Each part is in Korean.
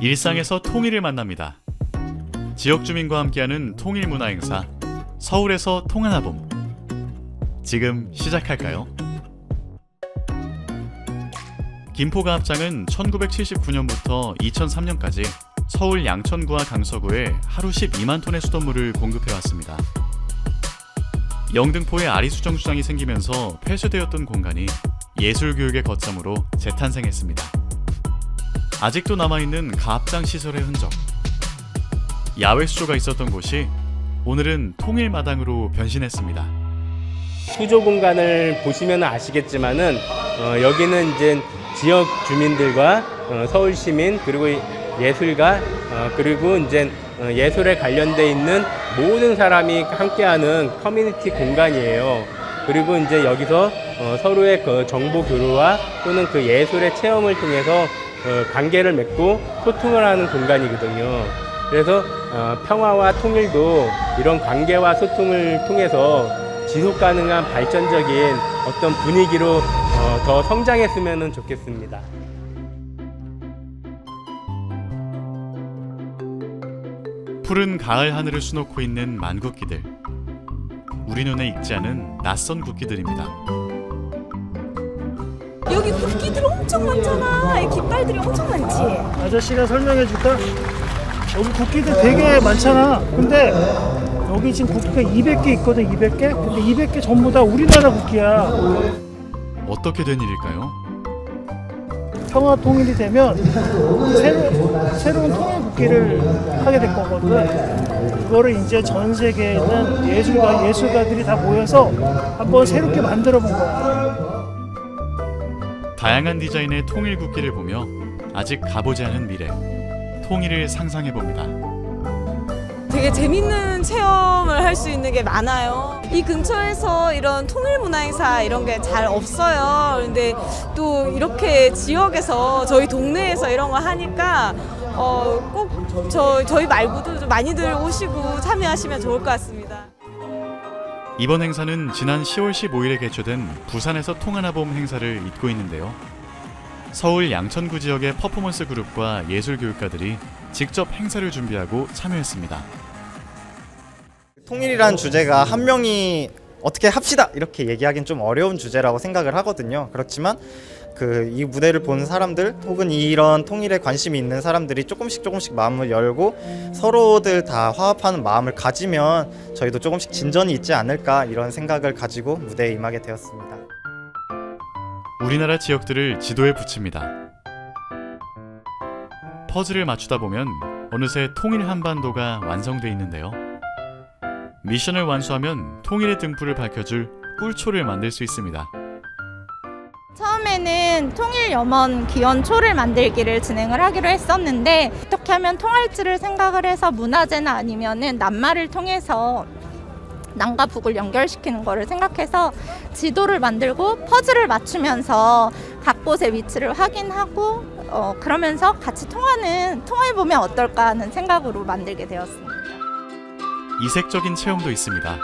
일상에서 통일을 만납니다. 지역 주민과 함께하는 통일 문화 행사 서울에서 통하나봄 지금 시작할까요? 김포가 합장은 1979년부터 2003년까지 서울 양천구와 강서구에 하루 12만 톤의 수돗물을 공급해 왔습니다. 영등포에 아리수정수장이 생기면서 폐쇄되었던 공간이 예술교육의 거점으로 재탄생했습니다. 아직도 남아있는 가합장 시설의 흔적. 야외 수조가 있었던 곳이 오늘은 통일마당으로 변신했습니다. 수조 공간을 보시면 아시겠지만은 어, 여기는 이제 지역 주민들과 어, 서울 시민 그리고 예술가 어, 그리고 이제 어, 예술에 관련돼 있는 모든 사람이 함께하는 커뮤니티 공간이에요. 그리고 이제 여기서 어, 서로의 그 정보 교류와 또는 그 예술의 체험을 통해서 어, 관계를 맺고 소통을 하는 공간이거든요. 그래서 어, 평화와 통일도 이런 관계와 소통을 통해서 지속 가능한 발전적인 어떤 분위기로 어, 더 성장했으면 좋겠습니다. 푸른 가을 하늘을 수놓고 있는 만국기들. 우리 눈에 익지 않은 낯선 국기들입니다. 여기 국기들 엄청 많잖아. 이 깃발들이 엄청 많지. 아저씨가 설명해 줄까? 여기 국기들 되게 많잖아. 근데 여기 지금 국기가 200개 있거든, 200개? 근데 200개 전부 다 우리나라 국기야. 어떻게 된 일일까요? 평화 통일이 되면 새로, 새로운 통일 국기를 하게 될 거거든. 그거를 이제 전 세계에 있는 예술가, 예술가들이 다 모여서 한번 새롭게 만들어 본 거야. 다양한 디자인의 통일 국기를 보며 아직 가보지 않은 미래, 통일을 상상해 봅니다. 되게 재밌는 체험을 할 수 있는 게 많아요. 이 근처에서 이런 통일 문화 행사 이런 게 잘 없어요. 근데 또 이렇게 지역에서 저희 동네에서 이런 거 하니까 어, 꼭 저, 저희 말고도 좀 많이들 오시고 참여하시면 좋을 것 같습니다. 이번 행사는 지난 10월 15일에 개최된 부산에서 통하나봄 행사를 잇고 있는데요. 서울 양천구 지역의 퍼포먼스 그룹과 예술 교육가들이 직접 행사를 준비하고 참여했습니다. 통일이란 주제가 한 명이 어떻게 합시다 이렇게 얘기하기는 좀 어려운 주제라고 생각을 하거든요. 그렇지만 그 이 무대를 본 사람들 혹은 이런 통일에 관심이 있는 사람들이 조금씩 조금씩 마음을 열고 서로들 다 화합하는 마음을 가지면 저희도 조금씩 진전이 있지 않을까 이런 생각을 가지고 무대에 임하게 되었습니다. 우리나라 지역들을 지도에 붙입니다. 퍼즐을 맞추다 보면 어느새 통일 한반도가 완성돼 있는데요. 미션을 완수하면 통일의 등불을 밝혀줄 꿀초를 만들 수 있습니다. 처음에는 통일 염원 기원 초를 만들기를 진행을 하기로 했었는데 어떻게 하면 통할지를 생각을 해서 문화재나 아니면은 낱말을 통해서 남과 북을 연결시키는 거를 생각해서 지도를 만들고 퍼즐을 맞추면서 각 곳의 위치를 확인하고 어, 그러면서 같이 통하는 통해 보면 어떨까 하는 생각으로 만들게 되었습니다. 이색적인 체험도 있습니다.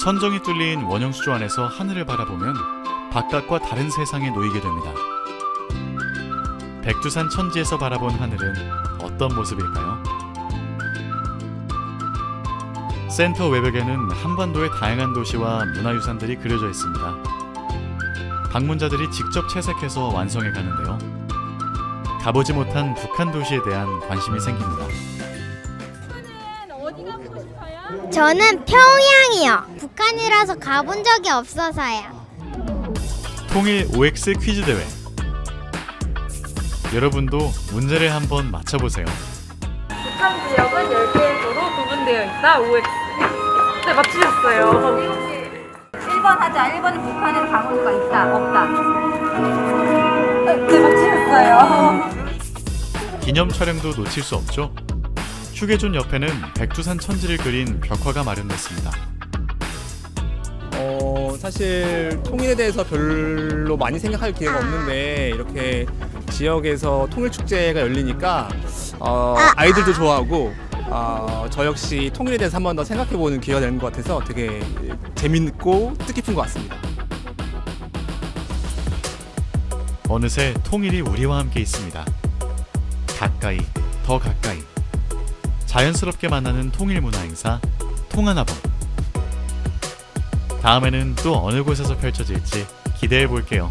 천정이 뚫린 원형 수조 안에서 하늘을 바라보면 바깥과 다른 세상에 놓이게 됩니다. 백두산 천지에서 바라본 하늘은 어떤 모습일까요? 센터 외벽에는 한반도의 다양한 도시와 문화유산들이 그려져 있습니다. 방문자들이 직접 채색해서 완성해 가는데요. 가보지 못한 북한 도시에 대한 관심이 생깁니다. 저는 평양이요. 북한이라서 가본 적이 없어서요. 통일 OX 퀴즈 대회. 여러분도 문제를 한번 맞춰보세요. 북한 지역은 10개의 도로 구분되어 있다. OX. 네, 맞추셨어요. 1번 하자. 1번은 북한에는 강원도가 있다. 없다. 네, 맞추셨어요. 기념 촬영도 놓칠 수 없죠. 휴게존 옆에는 백두산 천지를 그린 벽화가 마련됐습니다. 어, 사실 통일에 대해서 별로 많이 생각할 기회가 없는데 이렇게 지역에서 통일 축제가 열리니까 어, 아이들도 좋아하고 어, 저 역시 통일에 대해서 한 번 더 생각해 보는 기회가 되는 것 같아서 되게 재밌고 뜻깊은 것 같습니다. 어느새 통일이 우리와 함께 있습니다. 가까이, 더 가까이. 자연스럽게 만나는 통일 문화 행사 통하나범. 다음에는 또 어느 곳에서 펼쳐질지 기대해 볼게요.